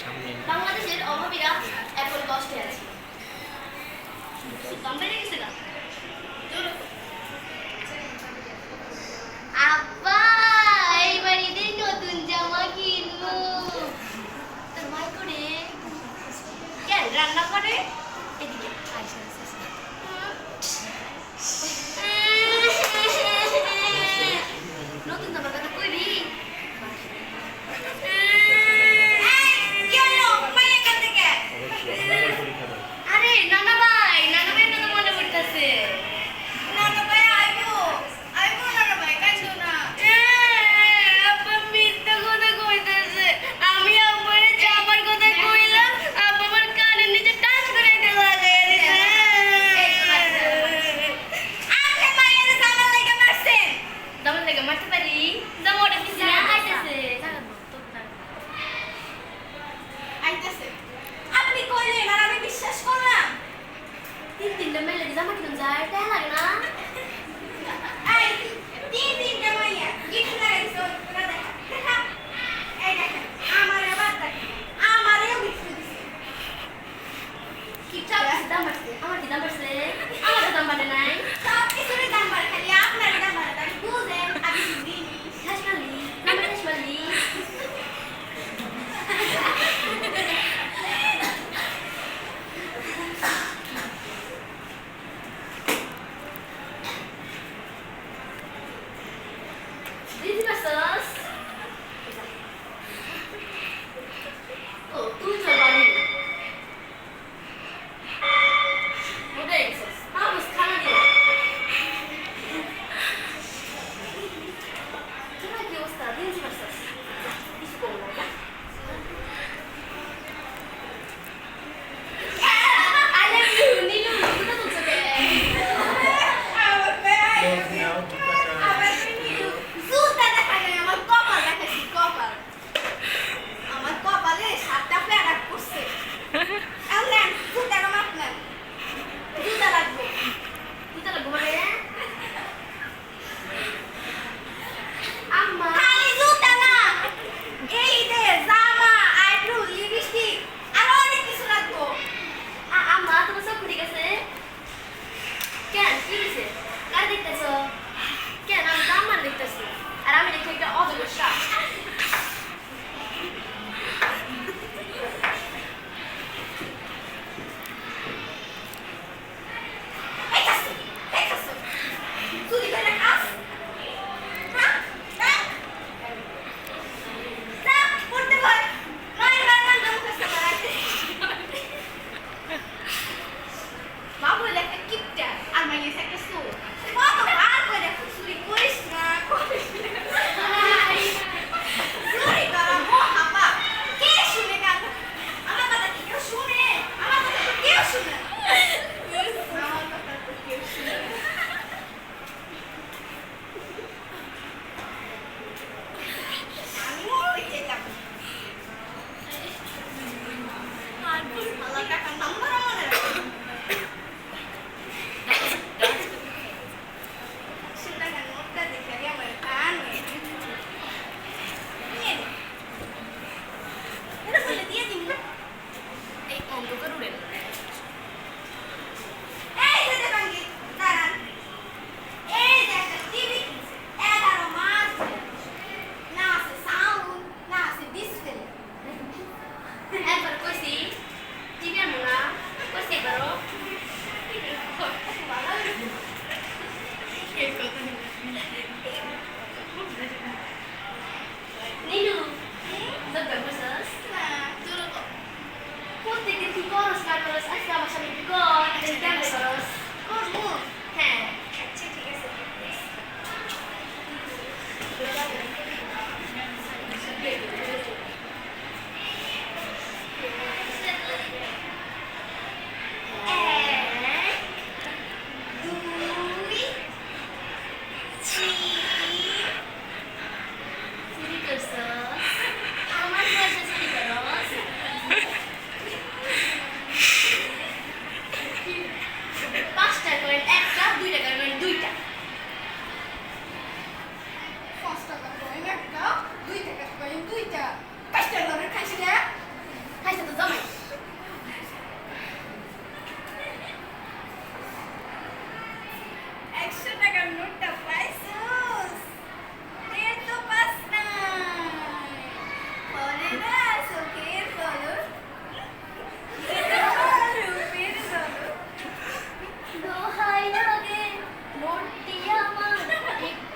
সামনে বাংলাদেশের অভাবীরা এখন কষ্টে আছে। আব্বা নতুন জামা কিনবো। কেন রান্না করে? जायट आहे ना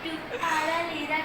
쭉 바랄 이라쿠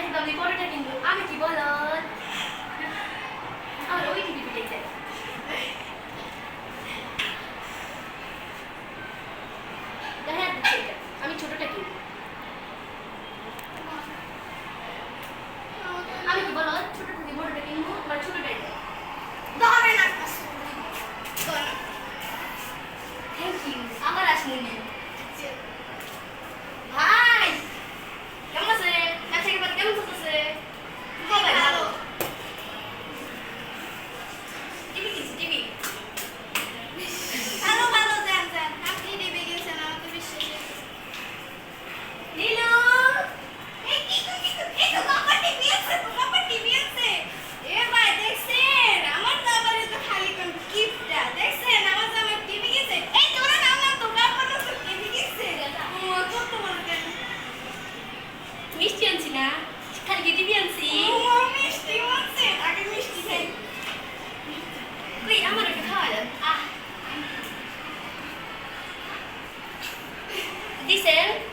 একদম রিপোর্টটা কিন্তু আমি কি বল আমার ওই টিভি দেখতে আমি ছোটটা কি আমি কি বলো ছোটটা দিদি বড়টা কিনবো মানে ছোটটাই দাঁড়াবে না থ্যাংক ইউ আমার আসলে নেই। cell